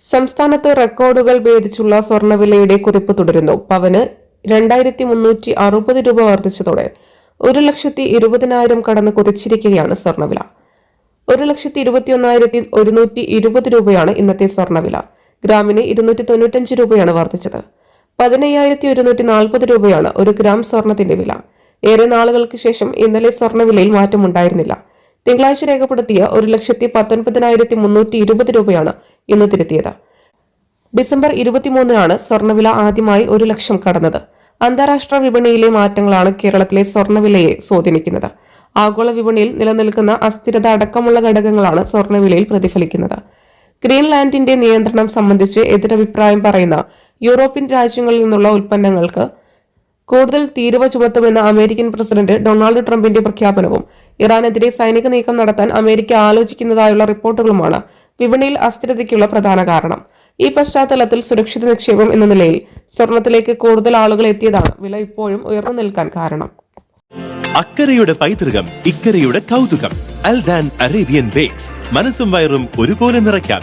സംസ്ഥാനത്ത് റെക്കോർഡുകൾ ഭേദിച്ചുള്ള സ്വർണവിലയുടെ കുതിപ്പ് തുടരുന്നു. പവന് രണ്ടായിരത്തി മുന്നൂറ്റി അറുപത് രൂപ വർദ്ധിച്ചതോടെ ഒരു ലക്ഷത്തി ഇരുപതിനായിരം കടന്ന് കുതിച്ചിരിക്കുകയാണ് സ്വർണവില ഒരു ലക്ഷത്തി ഇരുപത്തിയൊന്നായിരത്തി ഒരുന്നൂറ്റി ഇരുപത് രൂപയാണ് ഇന്നത്തെ സ്വർണവില ഗ്രാമിന് ഇരുന്നൂറ്റി തൊണ്ണൂറ്റഞ്ച് രൂപയാണ് വർദ്ധിച്ചത്. പതിനയ്യായിരത്തി ഒരുന്നൂറ്റി നാൽപ്പത് രൂപയാണ് ഒരു ഗ്രാം സ്വർണത്തിന്റെ വില. ഏറെ നാളുകൾക്ക് ശേഷം ഇന്നലെ സ്വർണവിലയിൽ മാറ്റമുണ്ടായിരുന്നില്ല തിങ്കളാഴ്ച രേഖപ്പെടുത്തിയ ഒരു ലക്ഷത്തി പത്തൊൻപതിനായിരത്തി മുന്നൂറ്റി ഇരുപത് രൂപയാണ് ഇന്ന് തിരുത്തിയത്. ഡിസംബർ ഇരുപത്തിമൂന്നിനാണ് സ്വർണവില ആദ്യമായി ഒരു ലക്ഷം കടന്നത്. അന്താരാഷ്ട്ര വിപണിയിലെ മാറ്റങ്ങളാണ് കേരളത്തിലെ സ്വർണവിലയെ സ്വാധീനിക്കുന്നത്. ആഗോള വിപണിയിൽ നിലനിൽക്കുന്ന അസ്ഥിരത അടക്കമുള്ള ഘടകങ്ങളാണ് സ്വർണവിലയിൽ പ്രതിഫലിക്കുന്നത്. ഗ്രീൻലാൻഡിന്റെ നിയന്ത്രണം സംബന്ധിച്ച് എതിരഭിപ്രായം പറയുന്ന യൂറോപ്യൻ രാജ്യങ്ങളിൽ നിന്നുള്ള ഉൽപ്പന്നങ്ങൾക്ക് കൂടുതൽ തീരുവ ചുമത്തുമെന്ന അമേരിക്കൻ പ്രസിഡന്റ് ഡൊണാൾഡ് ട്രംപിന്റെ പ്രഖ്യാപനവും ഇറാനെതിരെ സൈനിക നീക്കം നടത്താൻ അമേരിക്ക ആലോചിക്കുന്നതായുള്ള റിപ്പോർട്ടുകളുമാണ് വിപണിയിൽ അസ്ഥിരതയ്ക്കുള്ള പ്രധാന കാരണം. ഈ പശ്ചാത്തലത്തിൽ സുരക്ഷിത നിക്ഷേപം എന്ന നിലയിൽ സ്വർണത്തിലേക്ക് കൂടുതൽ ആളുകൾ എത്തിയതാണ് വില ഇപ്പോഴും ഉയർന്നു നിൽക്കാൻ കാരണം. അക്കരയുടെ പൈതൃകം ഇക്കരയുടെ കൗതുകം അൽദാൻ അറേബ്യൻ ബേക്സ്. മനസ്സും വയറും ഒരുപോലെ നിറയ്ക്കാം.